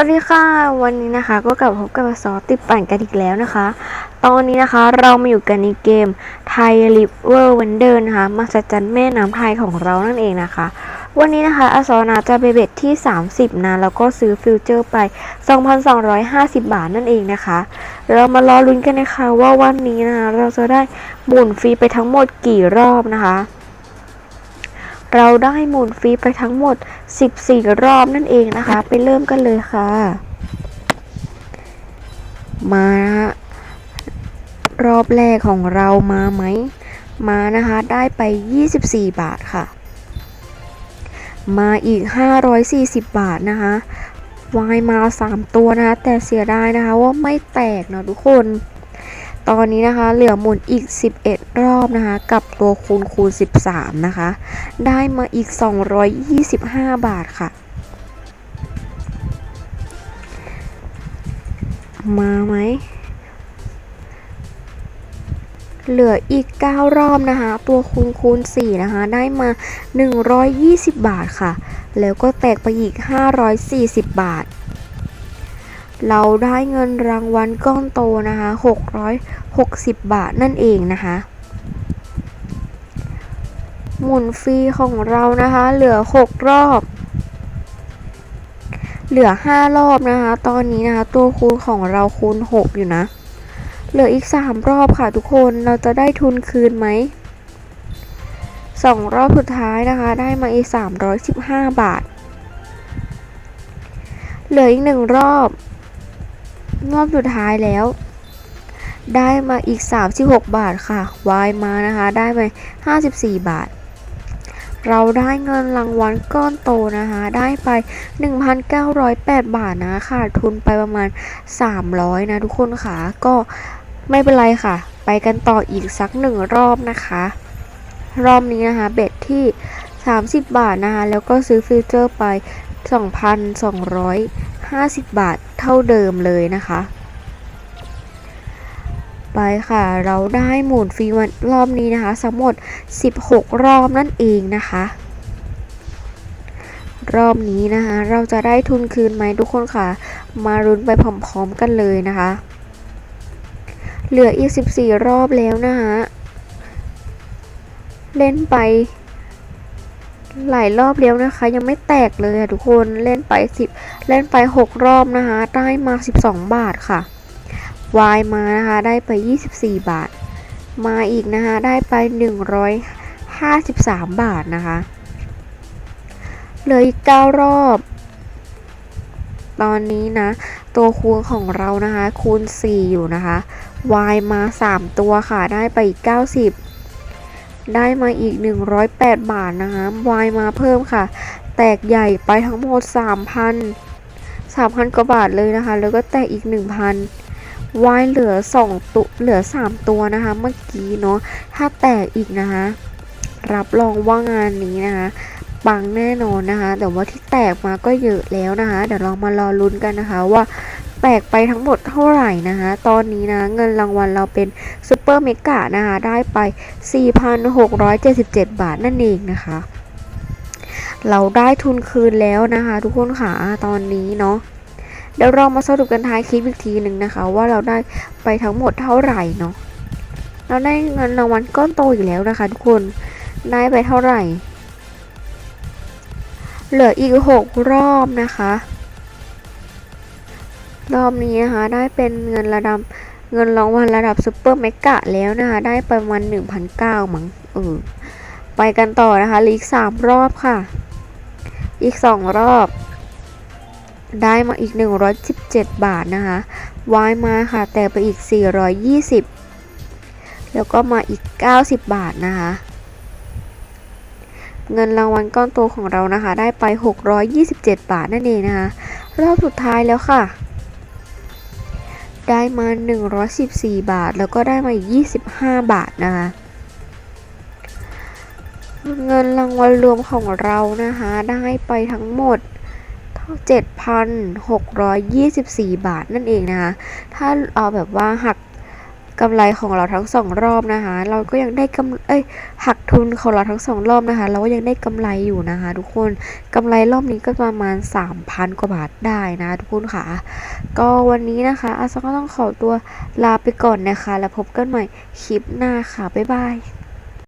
วัสดีค่ะ วันนี้นะคะก็กลับพบกับซอสติดปั่นกันอีกแล้วนะคะ ตอนนี้นะคะเรามาอยู่กันในเกมไทยลิฟเวอร์วันเดอร์นะคะมาสจันแม่น้ำไทยของเรานั่นเองนะคะ วันนี้นะคะอสอนาจะไปเบ็ดที่ 30 นะแล้วก็ซื้อฟิวเจอร์ไป 2,250 บาทนั่นเองนะคะ เรามารอลุ้นกันนะคะว่าวันนี้นะคะเราจะได้หมุนฟรีไปทั้งหมดกี่รอบนะคะ เราได้หมุนฟรีไปทั้งหมด 14 รอบนั่นเองนะคะ ไปเริ่มกันเลยค่ะ มารอบแรกของเรามาไหม มานะคะ ได้ไป 24 บาทค่ะ มาอีก 540 บาทนะคะวายมา 3 ตัวนะคะแต่เสียดายนะคะว่าไม่แตกเนาะทุกคน ตอนนี้นะคะ เหลือหมุนอีก 11 รอบนะคะ กับตัวคูณคูณ 13 นะคะ ได้มาอีก 225 บาทค่ะ มาไหม เหลืออีก 9 รอบนะคะ ตัวคูณคูณ 4 นะคะ ได้มา 120 บาทค่ะ แล้วก็แตกไปอีก 540 บาท เราได้เงินรางวัลก้อนโตนะคะ660 บาทนั่นเองนะคะ หมุนฟรีของเรานะคะ เหลือ 6 รอบ เหลือ 5 รอบนะคะ ตอนนี้นะคะ ตัวคูณของเราคูณ 6 อยู่นะ เหลืออีก 3 รอบค่ะทุกคนเราจะได้ทุนคืนไหม2รอบสุดท้ายนะคะ ได้มาอีก315 บาท เหลืออีก1รอบ รอบสุดท้ายแล้ว ได้มาอีก 36 บาทค่ะ วายมานะคะ ได้มา54 บาท เราได้เงินรางวัลก้อนโตนะคะ ได้ไป 1,908 บาทนะขาดทุนไปประมาณ 300 นะทุกคนค่ะ ก็ไม่เป็นไรค่ะ ไปกันต่ออีกสักหนึ่งรอบนะคะ รอบนี้นะคะ เบ็ดที่ 30 บาทนะคะ แล้วก็ซื้อฟิวเจอร์ไป 50 บาทเท่าเดิมเลยนะคะ ไปค่ะ เราได้หมุนฟรีวันรอบนี้นะคะทั้งหมด 16 รอบนั่นเองนะคะ รอบนี้นะคะ เราจะได้ทุนคืนไหมทุกคนค่ะ มารุนไปพร้อมๆกันเลยนะคะ เหลืออีก 14 รอบแล้วนะคะ เล่นไป หลายรอบแล้วนะคะ ยังไม่แตกเลยอะทุกคนเล่นไป10เล่นไป6รอบนะคะ ได้มา12บาทค่ะวายมานะคะ ได้ไป24บาท มาอีกนะคะ ได้ไป153บาทนะคะ เหลืออีก9รอบ ตอนนี้นะ ตัวคูณของเรานะคะ คูณ4อยู่นะคะวายมา3ตัวค่ะ ได้ไปอีก90 ได้มาอีก 108 บาทนะคะวายมาเพิ่มค่ะ แตกใหญ่ไปทั้งหมด 3,000 3,000 กว่าบาทเลยนะคะ แล้วก็แตกอีก 1,000วายเหลือ 2 ตัว เหลือ 3 ตัวนะคะ เมื่อกี้เนาะ ถ้าแตกอีกนะคะ รับรองว่างานนี้นะคะ ปังแน่นอนนะคะ แต่ว่าที่แตกมาก็เยอะแล้วนะคะ เดี๋ยวเรามารอลุ้นกันนะคะว่าแตกไปทั้งหมดเท่าไหร่นะคะ ตอนนี้นะเงินรางวัลเราเป็นซูเปอร์เมกะนะคะ ได้ไป 4,677 บาทนั่นเองนะคะ เราได้ทุนคืนแล้วนะคะ ทุกคนค่ะตอนนี้เนาะเดี๋ยวเรามาสรุปกันท้ายคลิปอีกทีหนึ่งนะคะ ว่าเราได้ไปทั้งหมดเท่าไหร่เนาะเราได้เงินรางวัลก้อนโตอีกแล้วนะคะ ทุกคนได้ไปเท่าไหร่ เหลืออีก 6 รอบนะคะ รอบนี้นะคะได้เป็นเงินระดับเงินรางวัลระดับซูเปอร์เมกะแล้วนะคะ ได้ประมาณ1,009มั้งเออไปกันต่อนะคะลืออีก3รอบค่ะ อีก2รอบ ได้มาอีก 117 บาทนะคะวายมาค่ะ แต่ไปอีก 420 แล้วก็มาอีก 90 บาทนะคะ เงินรางวัลก้อนโตของเรานะคะ ได้ไป 627 บาทนั่นเองนะคะ รอบสุดท้ายแล้วค่ะ ได้มา 114 บาท แล้วก็ได้มาอีก25 บาทนะคะ เงินรางวัลรวมของเรานะคะ ได้ไปทั้งหมด7,624 บาทนั่นเองนะคะ ถ้าเอาแบบว่าหัก กำไรของเราทั้งสองรอบนะคะ เราก็ยังได้กำเอ้ยหักทุนของเราทั้งสองรอบนะคะ เราก็ยังได้กำไรอยู่นะคะ ทุกคนกำไรรอบนี้ก็ประมาณ 3,000 กว่าบาทได้นะทุกคนค่ะ ก็วันนี้นะคะอาซก็ต้องขอตัวลาไปก่อนนะคะ แล้วพบกันใหม่คลิปหน้าค่ะบ๊ายบาย